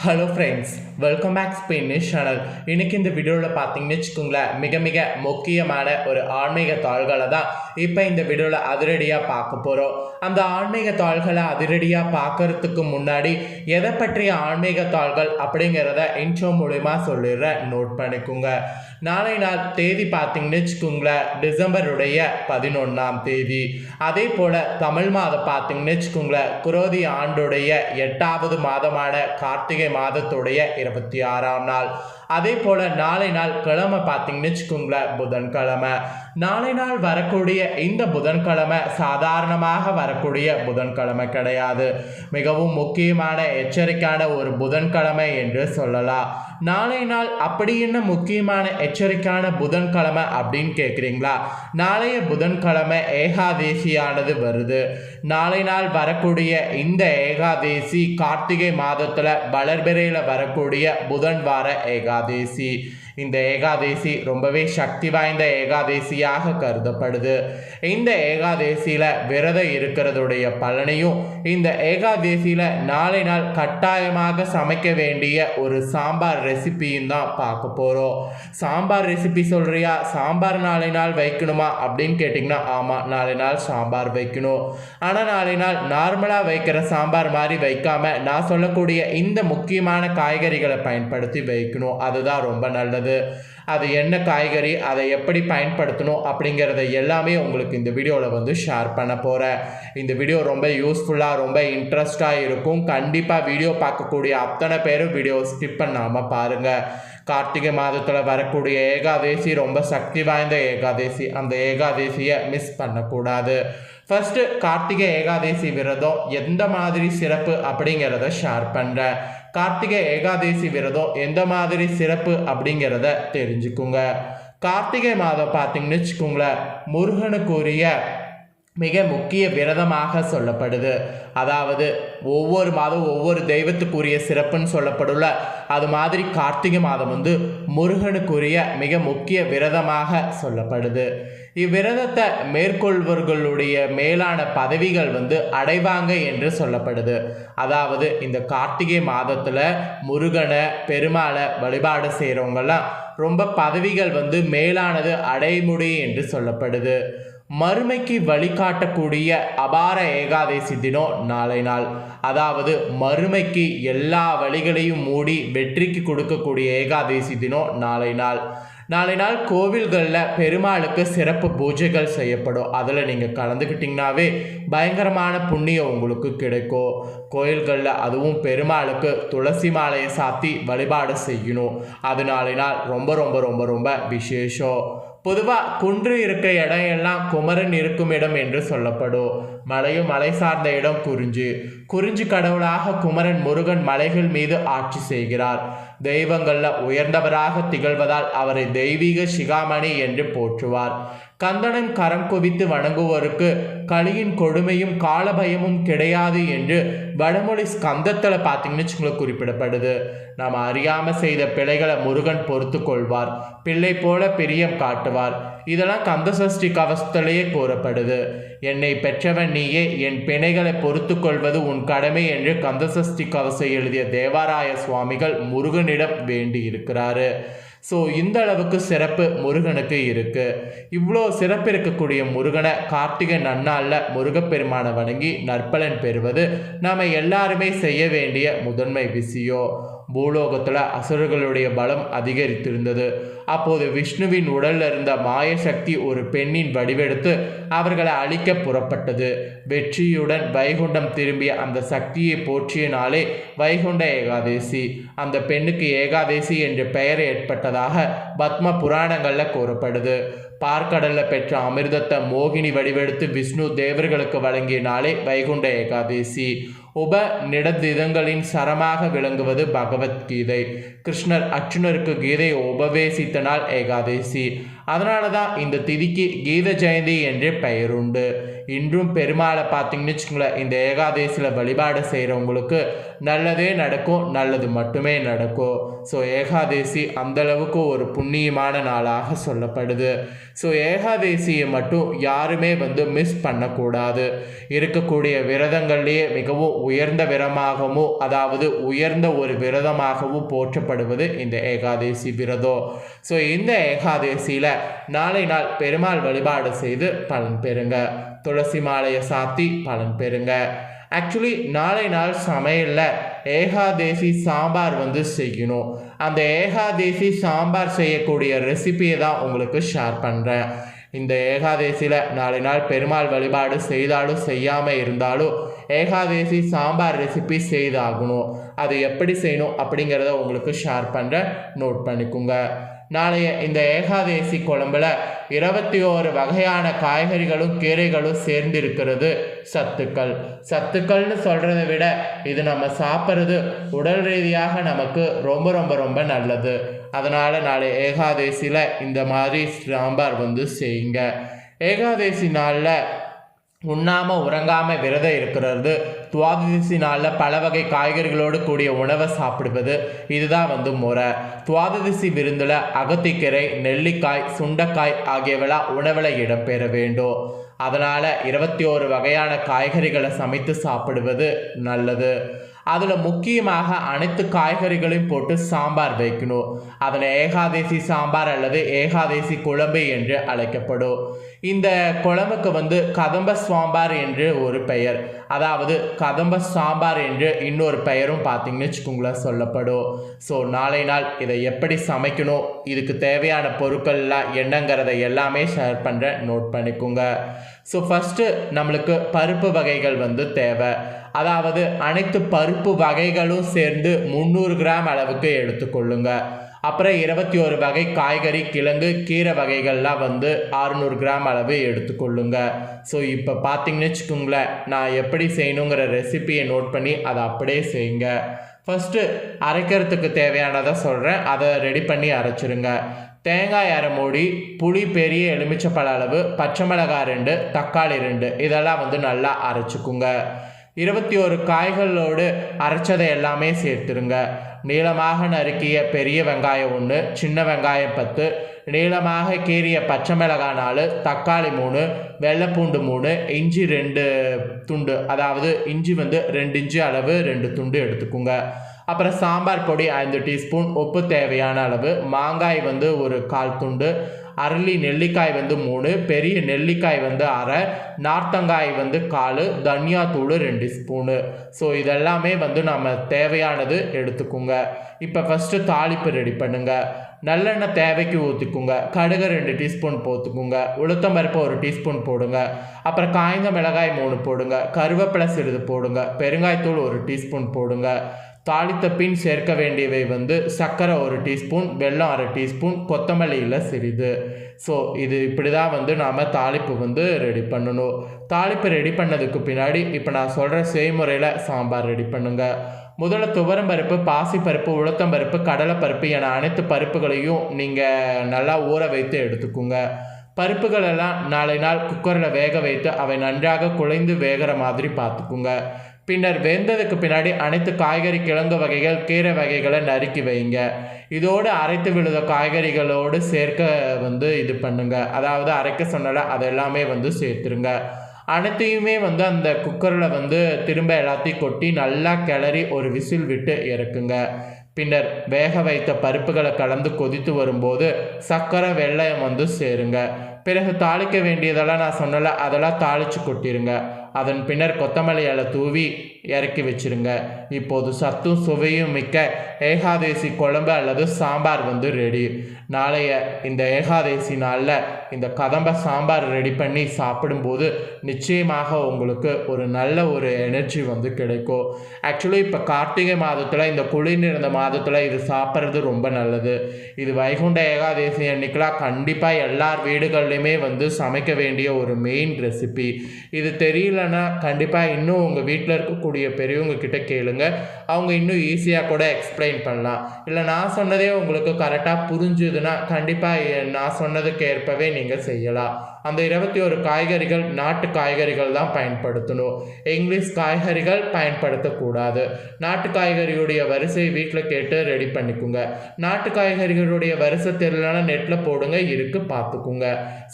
Hello friends welcome back Spanish channel இன்றைக்கி இந்த வீடியோவில் பார்த்தீங்கன்னு வச்சுக்கோங்களேன் மிக மிக முக்கியமான ஒரு ஆன்மீக தாள்களை தான் இப்போ இந்த வீடியோவில் அதிரடியாக பார்க்க போகிறோம் அந்த ஆன்மீக தாள்களை அதிரடியாக பார்க்கறதுக்கு முன்னாடி எதை பற்றிய ஆன்மீக தாள்கள் அப்படிங்கிறத இன்ட்ரோ மூலிமா சொல்லிடுறேன். நோட் பண்ணிக்கோங்க. நாளை நாள் தேதி பார்த்தீங்கன்னு வச்சுக்கோங்களேன் டிசம்பருடைய பதினொன்றாம் தேதி. அதே போல் தமிழ் மாதம் பார்த்தீங்கன்னு வச்சுக்கோங்களேன் குரோதி ஆண்டுடைய எட்டாவது மாதமான கார்த்திகை மாதத்துடைய இருபத்தி ஆறாம் நாள். அதே போல் நாளை நாள் கிழமை பார்த்தீங்கன்னு வச்சுக்கோங்களேன் புதன்கிழமை. நாளை நாள் வரக்கூடிய இந்த புதன்கிழமை சாதாரணமாக வரக்கூடிய புதன்கிழமை கிடையாது. மிகவும் முக்கியமான எச்சரிக்கையான ஒரு புதன்கிழமை என்று சொல்லலாம். நாளை நாள் அப்படி என்ன முக்கியமான எச்சரிக்கையான புதன்கிழமை அப்படின்னு கேட்குறீங்களா நாளைய புதன்கிழமை ஏகாதேசியானது வருது. நாளை நாள் வரக்கூடிய இந்த ஏகாதேசி கார்த்திகை மாதத்தில் வளர்பிறையில் வரக்கூடிய புதன் வார ஏகாதேசி. இந்த ஏகாதேசி ரொம்பவே சக்தி வாய்ந்த ஏகாதேசியாக கருதப்படுது. இந்த ஏகாதேசியில் விரதம் இருக்கிறதுடைய பலனையும் இந்த ஏகாதேசியில் நாளை நாள் கட்டாயமாக சமைக்க வேண்டிய ஒரு சாம்பார் ரெசிபியும் தான் பார்க்க போகிறோம் சாம்பார் ரெசிபி சொல்கிறியா சாம்பார் நாளை நாள் வைக்கணுமா? அப்படின்னு கேட்டிங்கன்னா ஆமாம் நாளை நாள் சாம்பார் வைக்கணும். ஆனால் நாளை நாள் நார்மலாக வைக்கிற சாம்பார் மாதிரி வைக்காமல் நான் சொல்லக்கூடிய இந்த முக்கியமான காய்கறிகளை பயன்படுத்தி வைக்கணும். அதுதான் ரொம்ப நல்லது. அது என்ன காய்கறி அதை எப்படி பயன்படுத்தணும் அப்படிங்கிறத எல்லாமே உங்களுக்கு இந்த வீடியோவில் வந்து ஷேர் பண்ண போகிறேன் இந்த வீடியோ ரொம்ப யூஸ்ஃபுல்லாக ரொம்ப இன்ட்ரெஸ்டாக இருக்கும். கண்டிப்பாக வீடியோ பார்க்கக்கூடிய அத்தனை பேரும் வீடியோ ஸ்கிப் பண்ணாமல் பாருங்கள் கார்த்திகை மாதத்தில் வரக்கூடிய ஏகாதேசி ரொம்ப சக்தி வாய்ந்த ஏகாதேசி. அந்த ஏகாதேசியை மிஸ் பண்ணக்கூடாது. ஃபஸ்ட்டு கார்த்திகை ஏகாதேசி விரதம் எந்த மாதிரி சிறப்பு அப்படிங்கிறத ஷேர் பண்ணுறேன் கார்த்திகை ஏகாதேசி விரதம் எந்த மாதிரி சிறப்பு அப்படிங்கிறத தெரிஞ்சுக்குங்க. கார்த்திகை மாதம் பார்த்தீங்கன்னு வச்சுக்கோங்களேன் முருகனுக்குரிய மிக முக்கிய விரதமாக சொல்லப்படுது. அதாவது ஒவ்வொரு மாதம் ஒவ்வொரு தெய்வத்துக்குரிய சிறப்புன்னு சொல்லப்படுள்ள அது மாதிரி கார்த்திகை மாதம் வந்து முருகனுக்குரிய மிக முக்கிய விரதமாக சொல்லப்படுது. இவ்விரதத்தை மேற்கொள்வர்களுடைய மேலான பதவிகள் வந்து அடைவாங்க என்று சொல்லப்படுது. அதாவது இந்த கார்த்திகை மாதத்தில் முருகனை பெருமாளை வழிபாடு செய்கிறவங்கெல்லாம் ரொம்ப பதவிகள் வந்து மேலானது அடைமுடி என்று சொல்லப்படுது. மறுமைக்கு வழிகாட்டக்கூடிய அபார ஏகாதசி தினம் நாளை நாள். அதாவது மறுமைக்கு எல்லா வழிகளையும் மூடி வெற்றிக்கு கொடுக்கக்கூடிய ஏகாதசி தினம் நாளை நாள். நாளை நாள் கோவில்களில் பெருமாளுக்கு சிறப்பு பூஜைகள் செய்யப்படும். அதில் நீங்கள் கலந்துக்கிட்டிங்கனாவே பயங்கரமான புண்ணியம் உங்களுக்கு கிடைக்கும். கோயில்களில் அதுவும் பெருமாளுக்கு துளசி மாலையை சாத்தி வழிபாடு செய்யணும். அது நாளை நாள் ரொம்ப ரொம்ப ரொம்ப ரொம்ப விசேஷம். பொதுவாக குன்று இருக்க இடம் எல்லாம் குமரன் இருக்கும் இடம் என்று சொல்லப்படும். மலையும் மலை சார்ந்த இடம் குறிஞ்சி. குறிஞ்சி கடவுளாக குமரன் முருகன் மலைகள் மீது ஆட்சி செய்கிறார். தெய்வங்களில் உயர்ந்தவராக திகழ்வதால் அவரை தெய்வீக சிகாமணி என்று போற்றுவார். கந்தனம் கரம் குவித்து வணங்குவோருக்கு களியின் கொடுமையும் காலபயமும் கிடையாது என்று வடமொழி ஸ்கந்தத்தில் பார்த்தீங்கன்னு வச்சுங்களேன் குறிப்பிடப்படுது. நாம் அறியாமல் செய்த பிழைகளை முருகன் பொறுத்து கொள்வார். பிள்ளை போல பிரியம் காட்டுவார். இதெல்லாம் கந்த சஷ்டி கவசத்திலேயே கூறப்படுது. என்னை பெற்றவன் நீயே என் பிணைகளை பொறுத்து கொள்வது உன் கடமை என்று கந்தசஷ்டி கவசை எழுதிய தேவாராய சுவாமிகள் முருகனிடம் வேண்டியிருக்கிறாரு. ஸோ இந்த அளவுக்கு சிறப்பு முருகனுக்கு இருக்கு. இவ்வளோ சிறப்பு இருக்கக்கூடிய முருகனை கார்த்திகை நன்னாளில் முருகப்பெருமானை வணங்கி நற்பலன் பெறுவது நாம் எல்லாருமே செய்ய வேண்டிய முதன்மை விஷயம். பூலோகத்தில் அசுரர்களுடைய பலம் அதிகரித்திருந்தது. அப்போது விஷ்ணுவின் உடலில் இருந்த மாயசக்தி ஒரு பெண்ணின் வடிவெடுத்து அவர்களை அழிக்க புறப்பட்டது. வெற்றியுடன் வைகுண்டம் திரும்பிய அந்த சக்தியை போற்றிய நாளே வைகுண்ட ஏகாதேசி. அந்த பெண்ணுக்கு ஏகாதேசி என்ற பெயர் ஏற்பட்டதாக பத்ம புராணங்களில் கூறப்படுது. பார்க்கடலில் பெற்ற அமிர்தத்தை மோகினி வடிவெடுத்து விஷ்ணு தேவர்களுக்கு வழங்கிய நாளே வைகுண்ட ஏகாதேசி. உப நிடதிதங்களின் சரமாக விளங்குவது பகவத்கீதை. கிருஷ்ணர் அர்ஜுனருக்கு கீதையை உபவேசித்த நாள் ஏகாதசி. அதனால தான் இந்த திதிக்கு கீத ஜெயந்தி என்று பெயருண்டு. இன்றும் பெருமாளை பார்த்தீங்கன்னு வச்சுங்களேன் இந்த ஏகாதசியில் வழிபாடு செய்கிறவங்களுக்கு நல்லதே நடக்கும் நல்லது மட்டுமே நடக்கும். ஸோ ஏகாதேசி அந்தளவுக்கு ஒரு புண்ணியமான நாளாக சொல்லப்படுது. ஸோ ஏகாதேசியை மட்டும் யாருமே வந்து மிஸ் பண்ணக்கூடாது. இருக்கக்கூடிய விரதங்கள்லேயே மிகவும் உயர்ந்த விரதமாகவும் அதாவது உயர்ந்த ஒரு விரதமாகவும் போற்றப்படுவது இந்த ஏகாதேசி விரதம். ஸோ இந்த ஏகாதேசியில் நாளை நாள் பெருமாள் வழிபாடு செய்து பலன் பெறுங்க. துளசி மாலையை சாத்தி பலன் பெறுங்க. ஆக்சுவலி நாளை நாள் சமையலில் ஏகாதேசி சாம்பார் வந்து செய்யணும். அந்த ஏகாதேசி சாம்பார் செய்யக்கூடிய ரெசிபியை தான் உங்களுக்கு ஷேர் பண்ணுறேன் இந்த ஏகாதேசியில் நாளை நாள் பெருமாள் வழிபாடு செய்தாலும் செய்யாமல் இருந்தாலும் ஏகாதேசி சாம்பார் ரெசிபி செய்தாகணும். அது எப்படி செய்யணும் அப்படிங்கிறத உங்களுக்கு ஷேர் பண்ணுறேன் நோட் பண்ணிக்கோங்க. நாளைய இந்த ஏகாதேசி குழம்புல இருபத்தி ஓரு வகையான காய்கறிகளும் கீரைகளும் சேர்ந்திருக்கிறது. சத்துக்கள். சத்துக்கள்னு சொல்கிறத விட இது நம்ம சாப்பிட்றது உடல் ரீதியாக நமக்கு ரொம்ப ரொம்ப ரொம்ப நல்லது. அதனால் நாளை ஏகாதேசியில் இந்த மாதிரி சாம்பார் வந்து செய்யுங்க. ஏகாதேசி நாளில் உண்ணாமல் உறங்காமல் விரதம் இருக்கிறது. துவாதசி நாளில் பல வகை காய்கறிகளோடு கூடிய உணவை சாப்பிடுவது. இதுதான் வந்து முறை. துவாதசி விருந்தில் அகத்திக்கீரை நெல்லிக்காய் சுண்டைக்காய் ஆகியவெல்லாம் உணவில் இடம்பெற வேண்டும். அதனால் இருபத்தி ஓரு வகையான காய்கறிகளை சமைத்து சாப்பிடுவது நல்லது. அதில் முக்கியமாக அனைத்து காய்கறிகளையும் போட்டு சாம்பார் வைக்கணும். அதனை ஏகாதேசி சாம்பார் அல்லது ஏகாதேசி குழம்பு என்று அழைக்கப்படும். இந்த குழம்புக்கு வந்து கதம்ப சாம்பார் என்று ஒரு பெயர். அதாவது கதம்ப சாம்பார் என்று இன்னொரு பெயரும் பார்த்தீங்கன்னு வச்சுக்கோங்களேன் சொல்லப்படும். ஸோ நாளை நாள் இதை எப்படி சமைக்கணும் இதுக்கு தேவையான பொருட்கள்லாம் என்னங்கிறத எல்லாமே ஷேர் பண்ணுறேன் நோட் பண்ணிக்கோங்க. ஸோ ஃபஸ்ட்டு நம்மளுக்கு பருப்பு வகைகள் வந்து தேவை. அதாவது அனைத்து பருப்பு வகைகளும் சேர்ந்து முந்நூறு கிராம் அளவுக்கு எடுத்துக்கொள்ளுங்க அப்புறம் இருபத்தி ஒரு வகை காய்கறி கிழங்கு கீரை வகைகள்லாம் வந்து அறுநூறு கிராம் அளவு எடுத்துக்கொள்ளுங்க ஸோ இப்போ பார்த்தீங்கன்னு வச்சுக்கோங்களேன் நான் எப்படி செய்யணுங்கிற ரெசிபியை நோட் பண்ணி அதை அப்படியே செய்யுங்க. ஃபஸ்ட்டு அரைக்கிறதுக்கு தேவையானதை சொல்கிறேன் அதை ரெடி பண்ணி அரைச்சிருங்க. தேங்காய் அரை மூடி புளி பெரிய எலுமிச்சப்பழ அளவு பச்சை மிளகாய் ரெண்டு தக்காளி ரெண்டு. இதெல்லாம் வந்து நல்லா அரைச்சிக்குங்க. இருபத்தி ஒரு காய்களோடு அரைச்சதை எல்லாமே சேர்த்துருங்க. நீளமாக நறுக்கிய பெரிய வெங்காயம் ஒன்று சின்ன வெங்காயம் பத்து நீளமாக கீறிய பச்சை மிளகாய் நாலு தக்காளி மூணு வெள்ளைப்பூண்டு மூணு இஞ்சி ரெண்டு துண்டு. அதாவது இஞ்சி வந்து ரெண்டு இஞ்சி அளவு ரெண்டு துண்டு எடுத்துக்கோங்க. அப்புறம் சாம்பார் பொடி ஐந்து டீஸ்பூன் உப்பு தேவையான அளவு. மாங்காய் வந்து ஒரு கால் துண்டு. அரளி நெல்லிக்காய் வந்து மூணு. பெரிய நெல்லிக்காய் வந்து அரை. நார்த்தங்காய் வந்து கால். தனியா தூள் ரெண்டு ஸ்பூனு. ஸோ இதெல்லாமே வந்து நம்ம தேவையானது எடுத்துக்கோங்க. இப்போ ஃபஸ்ட்டு தாளிப்பு ரெடி பண்ணுங்க. நல்லெண்ணெய் தேவைக்கு ஊற்றிக்குங்க கடுகு ரெண்டு டீஸ்பூன் போத்துக்குங்க. உளுத்தம் பருப்பு ஒரு டீஸ்பூன் போடுங்க. அப்புறம் காய்ந்த மிளகாய் மூணு போடுங்க. கருவேப்பிலை சிறிது போடுங்க. பெருங்காயத்தூள் ஒரு டீஸ்பூன் போடுங்க. தாளித்த பின் சேர்க்க வேண்டியவை வந்து சர்க்கரை ஒரு டீஸ்பூன் வெல்லம் அரை டீஸ்பூன் கொத்தமல்லியில் சிறிது. ஸோ இது இப்படி தான் வந்து நாம் தாளிப்பு வந்து ரெடி பண்ணணும். தாளிப்பு ரெடி பண்ணதுக்கு பின்னாடி இப்போ நான் சொல்கிற செய்முறையில் சாம்பார் ரெடி பண்ணுங்கள் முதல்ல துவரம்பருப்பு பாசிப்பருப்பு உளுத்தம்பருப்பு கடலைப்பருப்பு என அனைத்து பருப்புகளையும் நீங்கள் நல்லா ஊற வைத்து எடுத்துக்கோங்க. பருப்புகளெல்லாம் நாளை நாள் குக்கரில் வேக வைத்து அவை நன்றாக குழைந்து வேகிற மாதிரி பார்த்துக்குங்க. பின்னர் வெந்ததுக்கு பின்னாடி அனைத்து காய்கறி கிழங்கு வகைகள் கீரை வகைகளை நறுக்கி வைங்க. இதோடு அரைத்து விழுத காய்கறிகளோடு சேர்க்க வந்து இது பண்ணுங்க. அதாவது அரைக்க சொன்னல அது எல்லாமே வந்து சேர்த்துருங்க. அனைத்தையுமே வந்து அந்த குக்கரில் வந்து திரும்ப எல்லாத்தையும் கொட்டி நல்லா கிளறி ஒரு விசில் விட்டு இறக்குங்க. பின்னர் வேக வைத்த பருப்புகளை கலந்து கொதித்து வரும்போது சர்க்கரை வெள்ளையம் வந்து சேருங்க. பிறகு தாளிக்க வேண்டியதெல்லாம் நான் சொன்னல அதெல்லாம் தாளித்து கொட்டிருங்க. அதன் பின்னர் கொத்தமல்லியால் தூவி இறக்கி வச்சிருங்க. இப்போது சத்தும் சுவையும் மிக்க ஏகாதேசி குழம்பு அல்லது சாம்பார் வந்து ரெடி நாளைய இந்த ஏகாதேசி நாளில் இந்த கதம்ப சாம்பார் ரெடி பண்ணி சாப்பிடும்போது நிச்சயமாக உங்களுக்கு ஒரு நல்ல ஒரு எனர்ஜி வந்து கிடைக்கும். ஆக்சுவலி இப்போ கார்த்திகை மாதத்தில் இந்த குளிர் நிறைந்த மாதத்தில் இது சாப்பிட்றது ரொம்ப நல்லது. இது வைகுண்ட ஏகாதேசி அன்னைக்கெலாம் கண்டிப்பாக எல்லார் வீடுகள்லையுமே வந்து சமைக்க வேண்டிய ஒரு மெயின் ரெசிபி இது தெரியல தெரியலன்னா கண்டிப்பாக இன்னும் உங்கள் வீட்டில் இருக்கக்கூடிய பெரியவங்க கிட்ட கேளுங்க. அவங்க இன்னும் ஈஸியாக கூட எக்ஸ்பிளைன் பண்ணலாம். இல்லை நான் சொன்னதே உங்களுக்கு கரெக்டாக புரிஞ்சுதுன்னா கண்டிப்பாக நான் சொன்னதுக்கு ஏற்பவே நீங்கள் செய்யலாம். அந்த இருபத்தி ஒரு காய்கறிகள் நாட்டு காய்கறிகள் தான் பயன்படுத்தணும். இங்கிலீஷ் காய்கறிகள் பயன்படுத்தக்கூடாது. நாட்டு காய்கறியுடைய வரிசை வீட்டில் கேட்டு ரெடி பண்ணிக்கோங்க. நாட்டு காய்கறிகளுடைய வரிசை தெரியலனா நெட்டில் போடுங்க இருக்கு பார்த்துக்குங்க.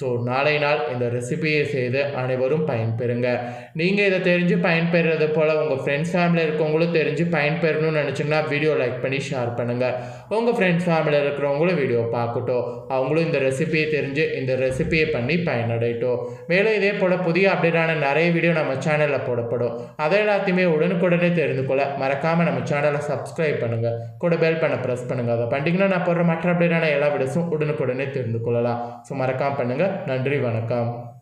ஸோ நாளை நாள் இந்த ரெசிபியை செய்து அனைவரும் பயன்பெறுங்க. நீங்கள் இதை தெரிஞ்சு பயன்பெறது போல் உங்கள் ஃப்ரெண்ட்ஸ் ஃபேமிலியில் இருக்கவங்களும் தெரிஞ்சு பயன்பெறணும்னு நினச்சிங்கன்னா வீடியோ லைக் பண்ணி ஷேர் பண்ணுங்கள் உங்கள் ஃப்ரெண்ட்ஸ் ஃபேமிலியில் இருக்கிறவங்களும் வீடியோ பார்க்கட்டும். அவங்களும் இந்த ரெசிபியை தெரிஞ்சு இந்த ரெசிபியை பண்ணி பயனடையட்டும் மேலும் இதே போல் புதிய அப்டேட்டான நிறைய வீடியோ நம்ம சேனலில் போடப்படும். அதை எல்லாத்தையுமே உடனுக்குடனே தெரிந்து கொள்ள மறக்காமல் நம்ம சேனலை சப்ஸ்கிரைப் பண்ணுங்கள் கூட பெல் பண்ண ப்ரெஸ் பண்ணுங்கள் அதை பண்ணிட்டீங்கன்னா நான் போடுற மற்ற அப்டேட்டான எல்லா வீடியோஸும் உடனுக்குடனே தெரிந்து கொள்ளலாம். ஸோ மறக்காமல் பண்ணுங்கள் நன்றி வணக்கம்.